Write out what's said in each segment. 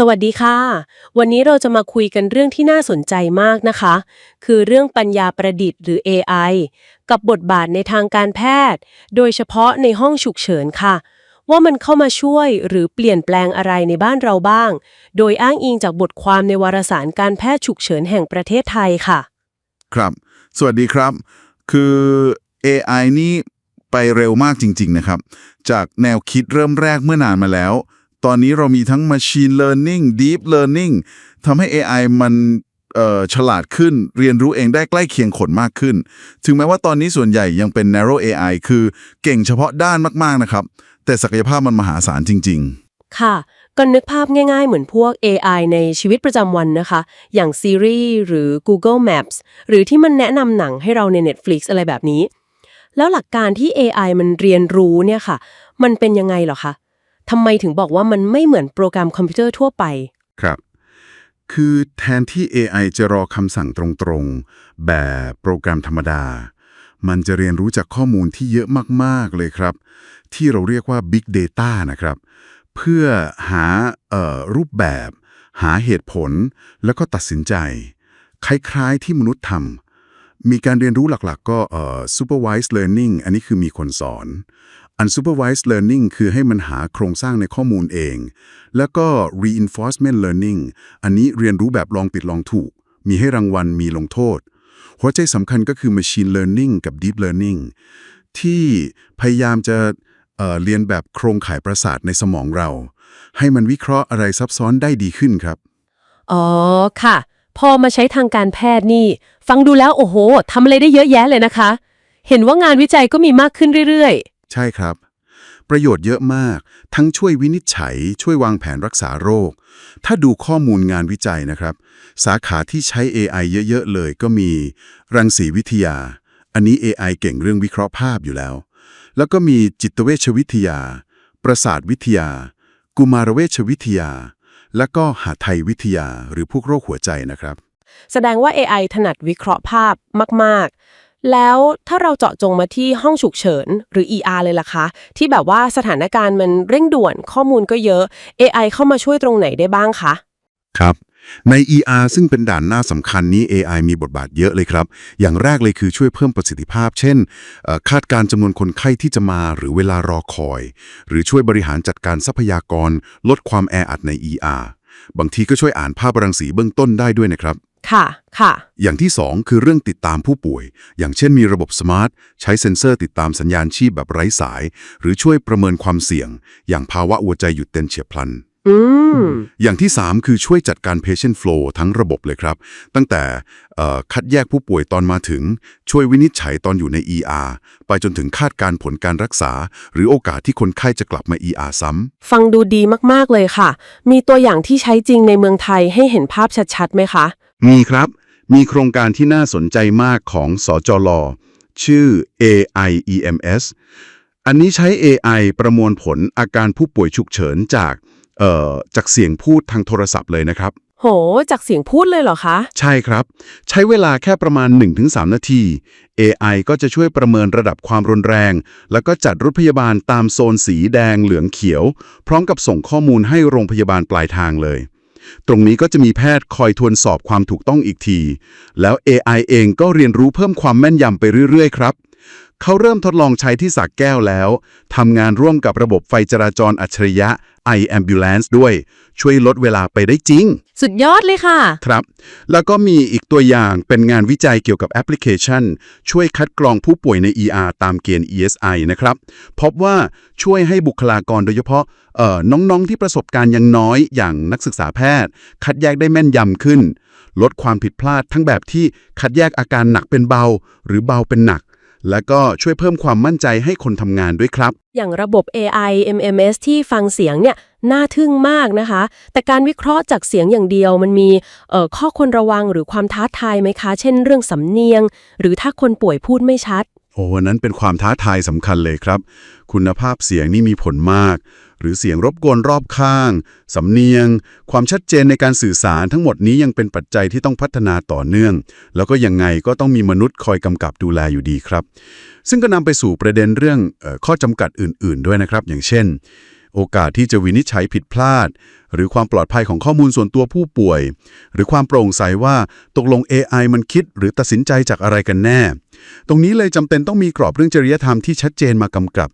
สวัสดีค่ะ วันนี้เราจะมาคุยกันเรื่องที่น่าสนใจมากนะคะ คือเรื่องปัญญาประดิษฐ์หรือ AI กับบทบาทในทางการแพทย์ โดยเฉพาะในห้องฉุกเฉินค่ะ ว่ามันเข้ามาช่วยหรือเปลี่ยนแปลงอะไรในบ้านเราบ้าง โดยอ้างอิงจากบทความในวารสารการแพทย์ฉุกเฉินแห่งประเทศไทยค่ะ ครับ สวัสดีครับ คือ AI นี่ไปเร็วมากจริง ๆ นะครับ จากแนวคิดเริ่มแรกเมื่อนานมาแล้ว ตอนนี้เรามีทั้ง Machine Learning Deep Learning ทำให้ AI มันฉลาดขึ้นเรียนรู้เองได้ใกล้เคียงคนมากขึ้น ถึงแม้ว่าตอนนี้ส่วนใหญ่ยังเป็น Narrow AI คือเก่งเฉพาะด้านมาก ๆ นะครับ แต่ศักยภาพมันมหาศาลจริง ๆ ค่ะ ก็นึกภาพง่าย ๆ เหมือนพวก AI ในชีวิตประจำวันนะคะ อย่าง Siri หรือ Google Maps หรือที่มันแนะนำหนังให้เราใน Netflix อะไรแบบนี้ แล้วหลักการที่ AI มันเรียนรู้เนี่ยค่ะ มันเป็นยังไงหรอคะ ทำไมถึงบอกว่ามันไม่เหมือนโปรแกรมคอมพิวเตอร์ทั่วไป ครับ คือแทนที่ AI จะรอคำสั่งตรงๆ แบบโปรแกรมธรรมดา มันจะเรียนรู้จากข้อมูลที่เยอะมากๆเลยครับ ที่เราเรียกว่า Big Data นะครับ เพื่อหาเอ่อรูปแบบ หาเหตุผล แล้วก็ตัดสินใจ คล้ายๆที่มนุษย์ทำมีการเรียนรู้หลักๆ ก็เอ่อ supervised learning อันนี้คือมีคนสอน unsupervised learning คือให้มันหาโครงสร้างในข้อมูลเอง แล้วก็ reinforcement learning อันนี้เรียนรู้แบบลองผิดลองถูก มีให้รางวัลมีลงโทษ หัวใจสำคัญก็คือ machine learning กับ deep learning ที่พยายามจะเเรียนแบบโครงข่ายประสาทในสมองเรา ให้มันวิเคราะห์อะไรซับซ้อนได้ดีขึ้นครับ อ๋อ ค่ะ พอมาใช้ทางการแพทย์นี่ ฟังดูแล้วโอ้โหทำอะไรได้เยอะแยะเลยนะคะ เห็นว่างานวิจัยก็มีมากขึ้นเรื่อยๆ ใช่ครับ ประโยชน์เยอะมาก ทั้งช่วยวินิจฉัย ช่วยวางแผนรักษาโรค ถ้าดูข้อมูลงานวิจัยนะครับ สาขาที่ใช้ AI เยอะ ๆ เลยก็มี รังสีวิทยา อันนี้ AI เก่งเรื่องวิเคราะห์ภาพอยู่แล้ว แล้วก็มีจิตเวชวิทยา ประสาทวิทยา กุมารเวชวิทยา แล้วก็หาไทยวิทยาหรือพวกโรคหัวใจนะครับ แสดงว่า AI ถนัดวิเคราะห์ภาพมาก ๆ แล้วถ้าเราเจาะจงมาที่ห้องฉุกเฉินหรือ ER เลยล่ะคะ ที่แบบว่าสถานการณ์มันเร่งด่วนข้อมูลก็เยอะ AI เข้ามาช่วยตรงไหนได้บ้างคะ ครับ ใน ER ซึ่งเป็นด่านหน้าสำคัญนี้ AI มีบทบาทเยอะเลยครับ อย่างแรกเลยคือช่วยเพิ่มประสิทธิภาพ เช่น คาดการจำนวนคนไข้ที่จะมาหรือเวลารอคอย หรือช่วยบริหารจัดการทรัพยากร ลดความแออัดใน ER บางทีก็ช่วยอ่านภาพรังสีเบื้องต้นได้ด้วยนะครับ ค่ะ ค่ะ อย่างที่ 2 คือเรื่องติดตามผู้ป่วย อย่างเช่นมีระบบสมาร์ท ใช้เซ็นเซอร์ติดตามสัญญาณชีพแบบไร้สาย หรือช่วยประเมินความเสี่ยง อย่างภาวะหัวใจหยุดเต้นเฉียบพลันอืมอย่างที่ 3 คือช่วยจัดการ patient flow ทั้งระบบเลยครับ ตั้งแต่เอ่อคัดแยกผู้ป่วยตอนมาถึง ช่วยวินิจฉัยตอนอยู่ใน ER ไปจนถึงคาดการณ์ผลการรักษา หรือโอกาสที่คนไข้จะกลับมา ER ซ้ำ ฟังดูดีมาก ๆ เลยค่ะ มีตัวอย่างที่ใช้จริงในเมืองไทยให้เห็นภาพชัดๆไหมคะ มีครับ มีโครงการที่น่าสนใจมากของสจลชื่อ AIEMS อันนี้ใช้ AI ประมวลผลอาการผู้ป่วยฉุกเฉินจากเอ่อจากเสียงพูดทางโทรศัพท์เลยนะครับ โห จากเสียงพูดเลยเหรอคะ ใช่ครับ ใช้เวลาแค่ประมาณ 1-3 นาที AI ก็จะช่วยประเมินระดับความรุนแรง แล้วก็จัดรถพยาบาลตามโซนสีแดงเหลืองเขียว พร้อมกับส่งข้อมูลให้โรงพยาบาลปลายทางเลย ตรงนี้ก็จะมีแพทย์คอยทวนสอบความถูกต้องอีกที แล้ว AI เองก็เรียนรู้เพิ่มความแม่นยำไปเรื่อยๆ ครับ เขาเริ่มทดลองใช้ที่สักแก้วแล้วทำงานร่วมกับระบบไฟจราจรอัจฉริยะ iAmbulance ด้วย ช่วยลดเวลาไปได้จริง สุดยอดเลยค่ะ ครับ แล้วก็มีอีกตัวอย่างเป็นงานวิจัยเกี่ยวกับแอปพลิเคชัน ช่วยคัดกรองผู้ป่วยใน ER ตามเกณฑ์ ESI นะครับ พบว่าช่วยให้บุคลากรโดยเฉพาะเอ่อน้องๆ ที่ประสบการณ์ยังน้อยอย่างนักศึกษาแพทย์ คัดแยกได้แม่นยำขึ้น ลดความผิดพลาดทั้งแบบที่คัดแยกอาการหนักเป็นเบา หรือเบาเป็นหนัก และก็ช่วยเพิ่มความมั่นใจให้คนทำงานด้วยครับ อย่างระบบ AI MMS ที่ฟังเสียงเนี่ยน่าทึ่งมากนะคะ แต่การวิเคราะห์จากเสียงอย่างเดียวมันมีเออข้อควรระวังหรือความท้าทายไหมคะ เช่นเรื่องสำเนียง หรือถ้าคนป่วยพูดไม่ชัด โอ้วันนั้นเป็นความท้าทายสำคัญเลยครับ คุณภาพเสียงนี่มีผลมาก หรือเสียงรบกวนรอบข้าง สำเนียง ความชัดเจนในการสื่อสารทั้งหมดนี้ยังเป็นปัจจัยที่ต้องพัฒนาต่อเนื่อง แล้วก็ยังไงก็ต้องมีมนุษย์คอยกำกับดูแลอยู่ดีครับ ซึ่งก็นำไปสู่ประเด็นเรื่องออข้อจำกัดอื่น ๆ ด้วยนะครับ อย่างเช่น โอกาสที่จะวินิจฉัยผิดพลาด หรือความปลอดภัยของข้อมูลส่วนตัวผู้ป่วย หรือความโปร่งใสว่าตกลง AI มันคิดหรือตัดสินใจจากอะไรกันแน่ ตรงนี้เลยจำเป็นต้องมีกรอบเรื่องจริยธรรมที่ชัดเจนมากำกับ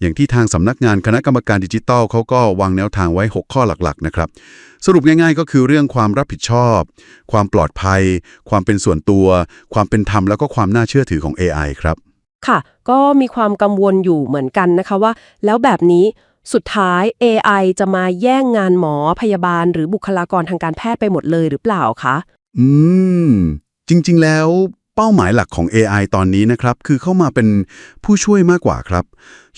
อย่างที่ทางสำนักงานคณะกรรมการดิจิทัลเขาก็วางแนวทางไว้ 6 ข้อหลักๆนะครับสรุปง่ายๆ ก็คือเรื่องความรับผิดชอบ ความปลอดภัย ความเป็นส่วนตัว ความเป็นธรรมแล้วก็ความน่าเชื่อถือของ AI ครับ ค่ะ ก็มีความกังวลอยู่เหมือนกันนะคะว่า แล้วแบบนี้ สุดท้าย AI จะมาแย่งงานหมอพยาบาล หรือบุคลากรทางการแพทย์ไปหมดเลยหรือเปล่าคะ อืม จริง ๆ แล้ว เป้าหมายหลักของ AI ตอนนี้นะครับ คือเข้ามาเป็นผู้ช่วยมากกว่าครับ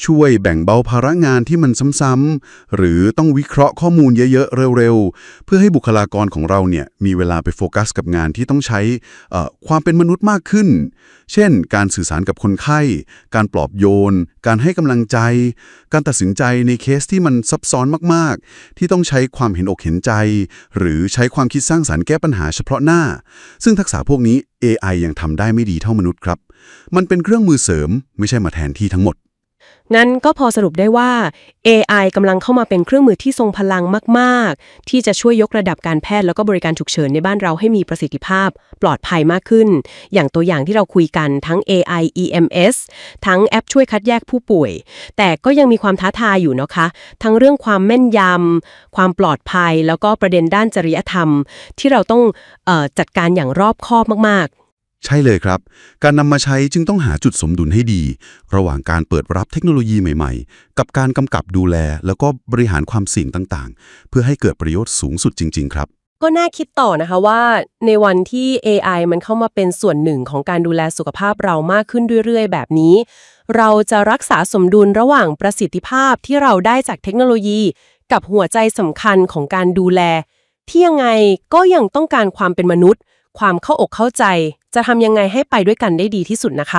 ช่วยแบ่งเบาภาระงานที่มันซ้ำๆหรือต้องวิเคราะห์ข้อมูลเยอะๆ เร็วๆ เพื่อให้บุคลากรของเราเนี่ยมีเวลาไปโฟกัสกับงานที่ต้องใช้ความเป็นมนุษย์มากขึ้น เช่น การสื่อสารกับคนไข้ การปลอบโยน การให้กำลังใจ การตัดสินใจในเคสที่มันซับซ้อนมากๆ ที่ต้องใช้ความเห็นอกเห็นใจ หรือใช้ความคิดสร้างสารรค์แก้ปัญหาเฉพาะหน้า ซึ่งทักษะพวกนี้ AI ยังทำได้ไม่ดีเท่ามนุษย์ครับ มันเป็นเครื่องมือเสริมไม่ใช่มาแทนที่ทั้งหมด งั้นก็พอสรุปได้ว่า AI กำลังเข้ามาเป็นเครื่องมือที่ทรงพลังมาก ๆ ที่จะช่วยยกระดับการแพทย์แล้วก็บริการฉุกเฉินในบ้านเราให้มีประสิทธิภาพ ปลอดภัยมากขึ้น อย่างตัวอย่างที่เราคุยกันทั้ง AI EMS ทั้งแอปช่วยคัดแยกผู้ป่วย แต่ก็ยังมีความท้าทายอยู่นะคะ ทั้งเรื่องความแม่นยำความปลอดภัย แล้วก็ประเด็นด้านจริยธรรม ที่เราต้องเออจัดการอย่างรอบคอบมาก ๆ ใช่เลยครับ การนำมาใช้จึงต้องหาจุดสมดุลให้ดี ระหว่างการเปิดรับเทคโนโลยีใหม่ๆ กับการกำกับดูแล แล้วก็บริหารความเสี่ยงต่างๆ เพื่อให้เกิดประโยชน์สูงสุดจริง ๆ ครับ ก็น่าคิดต่อนะคะว่า ในวันที่ AI มันเข้ามาเป็นส่วนหนึ่งของการดูแลสุขภาพเรามากขึ้นเรื่อยๆ แบบนี้ เราจะรักษาสมดุลระหว่างประสิทธิภาพที่เราได้จากเทคโนโลยี กับหัวใจสำคัญของการดูแล ที่ยังไงก็ยังต้องการความเป็นมนุษย์ ความเข้าอกเข้าใจ จะทำยังไงให้ไปด้วยกันได้ดีที่สุดนะคะ